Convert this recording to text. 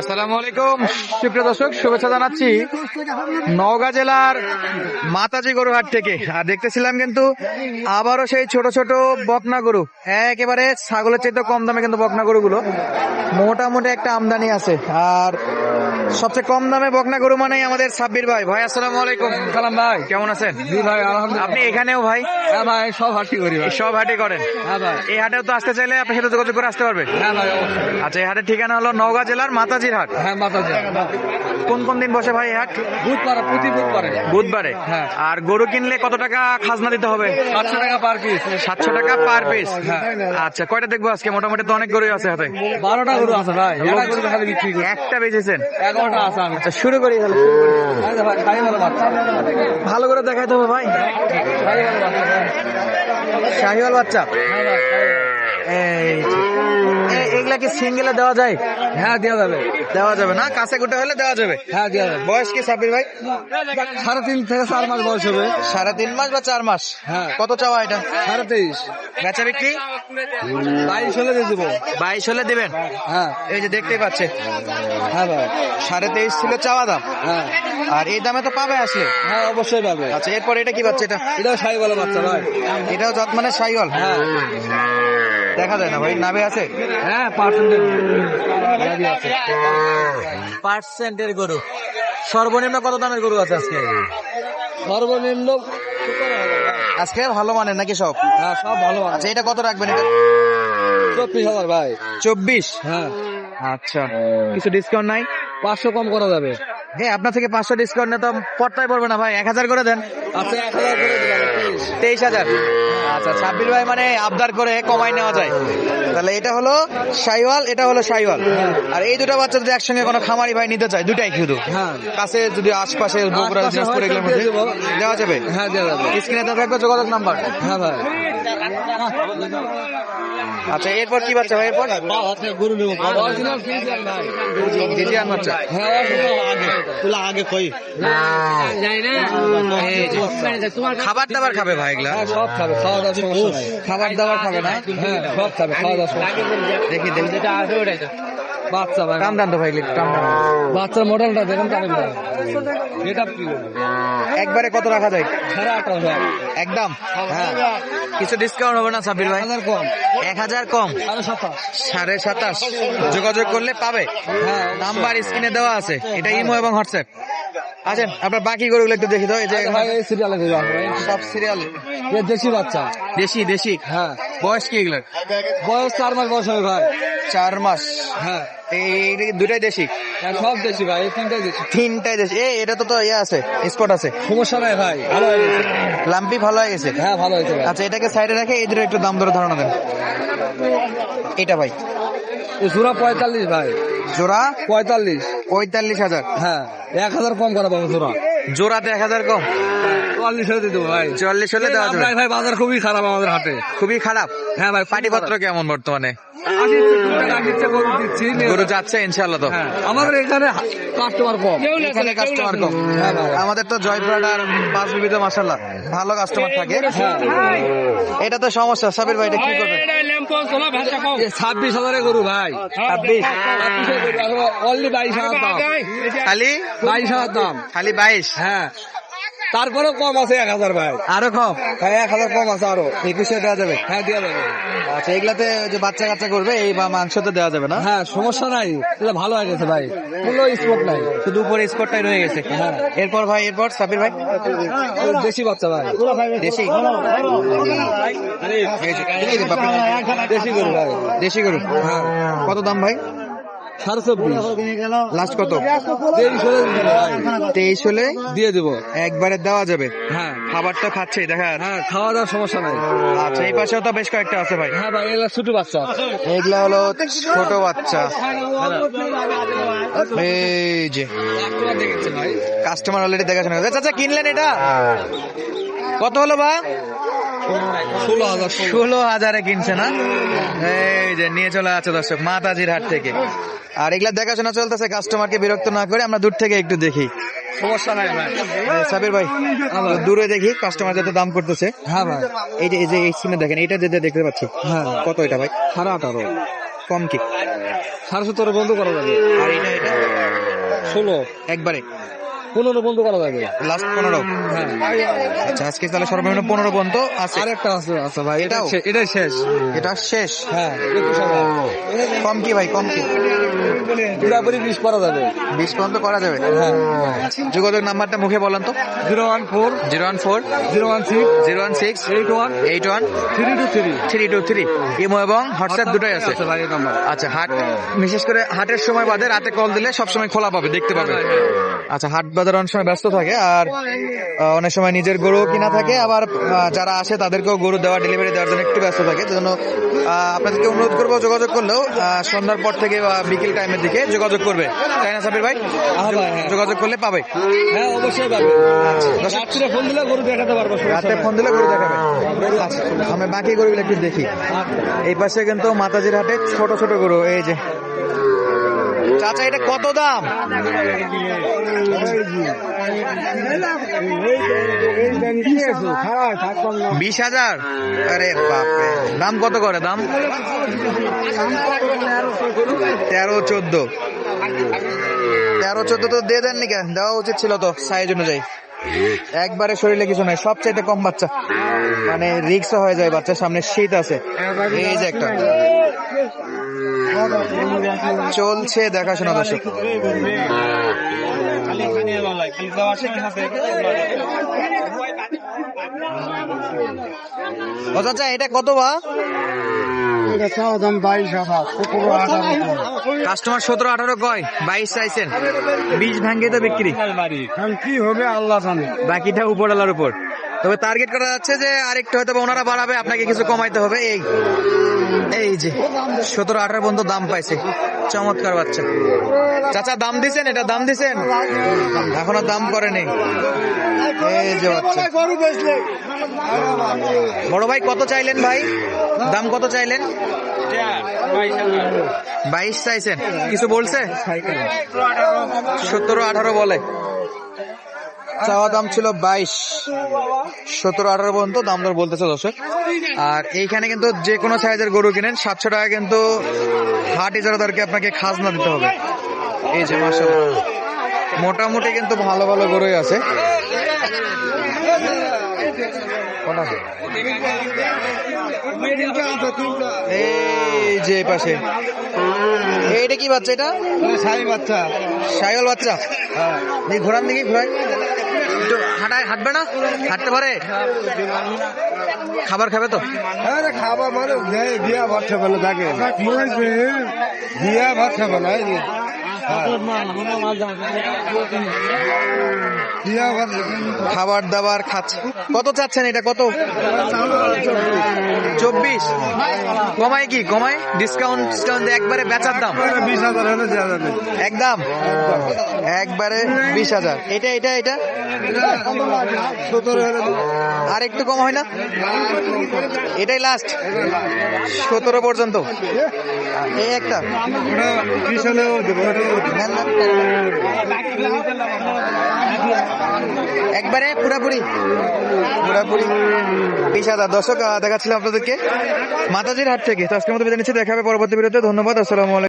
আসসালামু আলাইকুম। সুপ্রিয় দর্শক শুভেচ্ছা জানাচ্ছি নওগাঁ জেলার মাতাজি গরুহাট থেকে। আর দেখতেছিলাম কিন্তু আবারও সেই ছোট ছোট বকনা গরু। একেবারে ছাগলের চাইতে কম দামে কিন্তু বকনা গরুগুলো। মোটামুটি একটা আমদানি আছে। আর সবচেয়ে কম দামে বকনা গরু মানেই আমাদের সাব্বির ভাই। ভাই আসসালামু আলাইকুম। সালাম ভাই। কেমন আছেন? জি ভাই আলহামদুলিল্লাহ। আপনি এখানেও ভাই? হ্যাঁ ভাই সব হাঁটি করি সব হাটে করেন? হ্যাঁ ভাই। এই হাটেও তো আসতে চাইলে আপনার সাথে যোগাযোগ করে আসতে পারবে? হ্যাঁ ভাই আচ্ছা এই হাটের ঠিকানা হলো নওগাঁ জেলার মাতাজির হাট হ্যাঁ যায় কোন কোন দিন বসে ভাই হাট? বুধবার প্রতি বুধবারে। বুধবারে? হ্যাঁ। আর গরু কিনলে কত টাকা খাজনা দিতে হবে? সাতশো টাকা পার পিস সাতশো টাকা পার পিস হ্যাঁ। আচ্ছা কয়টা দেখব আজকে? মোটামুটি তো অনেক গরু আছে হাতে। বারোটা গরু আছে ভাই। একটা গরু খালি বিক্রি করি একটা বেচেছেন? এগারোটা আছে আমি। আচ্ছা শুরু করি ভালো করে দেখাইতে হবে ভাই। শাহিওয়াল বাচ্চা। হ্যাঁ এগুলা কি সিঙ্গেলে দেওয়া যায়? হ্যাঁ দেওয়া যাবে। দেওয়া যাবে না? কাছে গুটে হলে দেওয়া যাবে? হ্যাঁ দেওয়া যাবে। বয়স কি সাব্বির ভাই? সাড়ে তিন থেকে চার মাস বয়স হবে। সাড়ে তিন মাস বা চার মাস? হ্যাঁ। কত চাওয়া এটা? সাড়ে তেইশ। বেচা বিক্রি? বাইশ হলে দিয়ে দেবো। বাইশ হলে দেবেন? হ্যাঁ। এই যে দেখতেই পাচ্ছে। হ্যাঁ ভাই। সাড়ে তেইশ ছিল চাওয়া দাম। হ্যাঁ। আর এই দামে তো পাবে আসলে? হ্যাঁ অবশ্যই পাবে। আচ্ছা এরপর এটা কি পাচ্ছে এটা? এটাও সাই ভালো বাচ্চা ভাই। এটাও যত্মানের সাইওয়াল। হ্যাঁ। দেখা যায় না ভাই নাভে আছে? হ্যাঁ পার্সেন্টেজ আছে পার্সেন্টের গরু। সর্বনিম্ন কত দামের গরু আছে আজকে? সর্বনিম্ন আজকে ভালো মানের নাকি সব? হ্যাঁ সব ভালো আছে আচ্ছা এটা কত রাখবেন এটা? চব্বিশ হাজার ভাই। চব্বিশ? হ্যাঁ। আচ্ছা। কিছু ডিসকাউন্ট নাই? পাঁচশো কম করা যাবে। হ্যাঁ আপনার থেকে পাঁচশো ডিসকাউন্ট নিয়ে তো পড়তাই পড়বে না ভাই এক হাজার করে দেন। আচ্ছা এক হাজার করে তেইশ। তেইশ হাজার। আচ্ছা ছাব্বিশ ভাই মানে আবদার করে কমাই নেওয়া যায়। তাহলে এটা হলো সাইওয়াল এটা হলো সাইওয়াল। আর এই দুটো বাচ্চা যদি একসঙ্গে কোনো খামারি ভাই নিতে চায় দুটাই শুধু। হ্যাঁ। কাছে যদি আশপাশে বগুড়া দিনাজপুর এগুলোর মধ্যে দেওয়া যাবে? হ্যাঁ দেওয়া যাবে। স্ক্রিনে থাকবে যোগাযোগ নাম্বার। হ্যাঁ ভাই। আচ্ছা এরপর কি বাচ্চা ভাই। এরপর বাচ্চা। হ্যাঁ আগে। কই? খাবার দাবার খাবে ভাই এগুলা? হ্যাঁ সব খাবে খাওয়া নাই। খাবার দাবার খাবে না? হ্যাঁ সব খাবে খাওয়া নাই। দেখি দেখি। বাচ্চা ভাই। টান দান তো ভাই টান টান। বাচ্চার মডেলটা দেখেন তাহলে এটা একবারে কত রাখা যায়? সাড়ে আঠারো হাজার। একদম? হ্যাঁ। কিছু ডিসকাউন্ট হবে না সাব্বির ভাই? হাজার কম। এক হাজার কম? সাড়ে সাতাশ। যোগাযোগ করলে পাবে। হ্যাঁ। নাম্বার স্ক্রিনে দেওয়া আছে। এটা ইমো এবং হোয়াটসঅ্যাপ। আচ্ছা আপনার বাকি গরুগুলো একটু দেখি তো। এই যে সিরিয়ালে দিবা সব সিরিয়াল দেশি বাচ্চা। দেশি দেশি? হ্যাঁ। বয়স কি এগুলোর? বয়স চার মাস বয়স হবে ভাই। চার মাস। হ্যাঁ। দুটাই দেশি? সব দেশি ভাই তিনটাই দেশি। তিনটাই দেশি। এটা তো তো ইয়ে আছে স্পট আছে। সমস্যা নাই ভাই ভালো হয়ে গেছে। লাম্পি ভালো হয়ে গেছে? হ্যাঁ ভালো হয়েছে আচ্ছা এটাকে সাইডে রেখে এই দুটো একটু দাম দরে ধারণা দেন। এটা ভাই। জোড়া পঁয়তাল্লিশ ভাই। জোড়া? পঁয়তাল্লিশ। পঁয়তাল্লিশ হাজার। হ্যাঁ এক হাজার কম করা পাবো জোড়া। জোড়াতে এক হাজার কম? চুয়াল্লিশ হলে দেবো ভাই। চুয়াল্লিশ হলে দেওয়া যাবে। ভাই বাজার খুবই খারাপ আমাদের হাটে। খুবই খারাপ? হ্যাঁ ভাই পাটিপত্র কেমন বর্তমানে? গরু। যাচ্ছে ইনশাল্লাহ তো। হ্যাঁ আমাদের এখানে কাস্টমার কম এখানে কাস্টমার কম। হ্যাঁ আমাদের তো জয়পুরহাট আর পাঁচ বিবিধ মাসাল্লাহ ভালো কাস্টমার থাকে। হ্যাঁ এটা তো সমস্যা। সাবির ভাই এটা কি করবে? ছাব্বিশ হাজারে গরু ভাই। ছাব্বিশ। অনলি বাইশ হাজার দাম। খালি? বাইশ হাজার দাম। খালি বাইশ? হ্যাঁ। তারপরেও কম আছে এক হাজার ভাই। আরও কম? হ্যাঁ এক হাজার কম আছে আরও। একুশে দেওয়া যাবে। হ্যাঁ দিয়ে দেবে আচ্ছা এগুলাতে যে বাচ্চা কাচ্চা করবে এই বা মাংস তো দেওয়া যাবে না? হ্যাঁ সমস্যা নাই। এটা ভালো হয়ে গেছে ভাই। কোনো স্পোর্ট নাই। শুধু উপরে স্পটটাই রয়ে গেছে। হ্যাঁ। এরপর ভাই এরপর সাবির ভাই? দেশি বাচ্চা ভাই। দেশি। দেশি গরু। ভাই দেশি গরু। হ্যাঁ। কত দাম ভাই? সাড়ে চব্বিশ। লাস্ট কত? তেইশ হলে দিয়ে দেবো। একবারে দেওয়া যাবে। হ্যাঁ। খাবার তো খাচ্ছেই দেখা হ্যাঁ খাওয়া দাওয়ার সমস্যা নাই। আচ্ছা এই পাশেও তো বেশ কয়েকটা আছে ভাই। হ্যাঁ ভাই এগুলা ছোট বাচ্চা। এগুলা হলো ছোট বাচ্চা। এই যে। ভাই। কাস্টমার অলরেডি দেখাশোনা করছে চাচা কিনলেন এটা? কত হলো বা? ষোলো হাজার ষোলো। হাজারে কিনছে না? এই যে নিয়ে চলে আছে দর্শক মাতাজির হাট থেকে। আর এগুলা দেখাশোনা চলতেছে কাস্টমারকে বিরক্ত না করে আমরা দূর থেকে একটু দেখি। সমস্যা নাই ভাই। এই সাবির ভাই দূরে দেখি কাস্টমার যাতে দাম করতেছে। হ্যাঁ ভাই। এই যে এই যে এই সিনে দেখেন এটা যেটা দেখতে পাচ্ছি। হ্যাঁ। কত এটা ভাই? সাড়ে আঠারো। কম কি? সাড়ে সতেরো বন্ধ করা যাবে। আর এটা এটা ষোলো। একবারে। পনেরো বন্ধ করা যাবে। লাস্ট পনেরো। হ্যাঁ। আচ্ছা আজকে তাহলে সর্বনিম্ন পনেরো পর্যন্ত আছে। আর একটা আছে আছে ভাই? এটাও। এটাই শেষ। এটা শেষ। হ্যাঁ। কম কি ভাই কম কি? পুরাপুরি বিশ করা যাবে। বিশ পর্যন্ত করা যাবে? হ্যাঁ। যোগাযোগ নাম্বারটা মুখে বলেন তো। Zero one four. Zero one four. Zero one six. Zero one six. Eight one. Eight one. Three two three. Three two three. Imo এবং হোয়াটসঅ্যাপ দুটোই আছে। আচ্ছা হাট বিশেষ করে হাটের সময় বাদে রাতে কল দিলে সবসময় খোলা পাবে দেখতে পাবে। আচ্ছা হাট বাজার অনেক সময় ব্যস্ত থাকে আর অনেক সময় নিজের গরু কিনা থাকে। আবার যারা আসে তাদেরকেও গরু দেওয়া ডেলিভারি দেওয়ার জন্য একটু ব্যস্ত থাকে। জন্য আপনাদেরকে অনুরোধ করব যোগাযোগ করলেও সন্ধ্যার পর থেকে বা বিকেল টাইমের দিকে যোগাযোগ করবে। তাই না সাবির ভাই? হ্যাঁ হ্যাঁ। যোগাযোগ করলে পাবে। হ্যাঁ অবশ্যই পাবে। রাত্রে ফোন দিলে গরু দেখাতে পারব রাতে ফোন দিলে গরু দেখাবে। আচ্ছা আমি বাকি গরুগুলো একটু দেখি। এই পাশে কিন্তু মাতাজির হাটে ছোট ছোট গরু এই যে চাচা, এটা কত দাম? বিশ হাজার? আরে বাপরে। দাম কত করে? দাম? তেরো চোদ্দ। তেরো চোদ্দ তো দিয়ে দেননি কেন দেওয়া উচিত ছিল তো সাইজ অনুযায়ী। একবারে শরীরে কিছু নাই, সবচাইতে কম বাচ্চা। মানে রিক্স হয়ে যায় বাচ্চার সামনে, শীত আছে। এই যে একটা। চলছে দেখাশোনা দর্শক। ও চাচা এটা কত বা? কাস্টমার সতেরো আঠারো কয়? বাইশ চাইছেন। বিশ ভাঙ্গে তো বিক্রি। কি হবে আল্লাহ জানে। বাকিটা উপরওয়ালার উপর। তবে টার্গেট করা যাচ্ছে যে আরেকটু হয়তো ওনারা বাড়াবে আপনাকে কিছু কমাইতে হবে। এই। এই যে, সতেরো আঠারো পর্যন্ত দাম পাইছে। চমৎকার বাচ্চা। চাচা, দাম দিছেন? এটা দাম দিছেন? এখনও দাম করেনি। এই যে বড় ভাই, কত চাইলেন ভাই? দাম কত চাইলেন? বাইশ চাইছেন। কিছু বলছে? সতেরো আঠারো বলে। চাওয়া দাম ছিল বাইশ। সতেরো আঠারো পর্যন্ত দাম দর বলতেছে দর্শক। আর এইখানে কিন্তু যে কোনো সাইজের গরু কিনেন সাতশো টাকা কিন্তু হাট ইজারাদারকে আপনাকে খাজনা দিতে হবে। এই যে মাসা মোটামুটি কিন্তু ভালো ভালো গরুই আছে। এই যে পাশে। এইটা কি বাচ্চা এটা? সাই বাচ্চা। সাইল বাচ্চা? এই ঘোরান দিকে ঘোরাই। একটু হাঁটায় হাঁটবে না? হাঁটতে পারে? খাবার খাবে তো? আরে খাবার মানে বিয়া ভাত খাবে না তাকে বিয়া ভাত খাবে না খাবার দাবার খাচ্ছে। কত চাচ্ছেন এটা? কত? চব্বিশ। কমায় কি? কমায়? ডিসকাউন্ট ডিসকাউন্ট একবারে বেচার দাম? বিশ হাজার একদম। একবারে বিশ হাজার। এটা এটা এটা? আর একটু কম হয় না? এটাই লাস্ট সতেরো পর্যন্ত। এই একটা। বিশ হলেও। একবারে পুরাপুরি পুরাপুরি হাজার দর্শক দেখাচ্ছিলাম আপনাদেরকে মাতাজির হাট থেকে তো আজকের মতো বিদায় নিচ্ছি দেখাবে পরবর্তী ভিডিওতে ধন্যবাদ আসসালামু আলাইকুম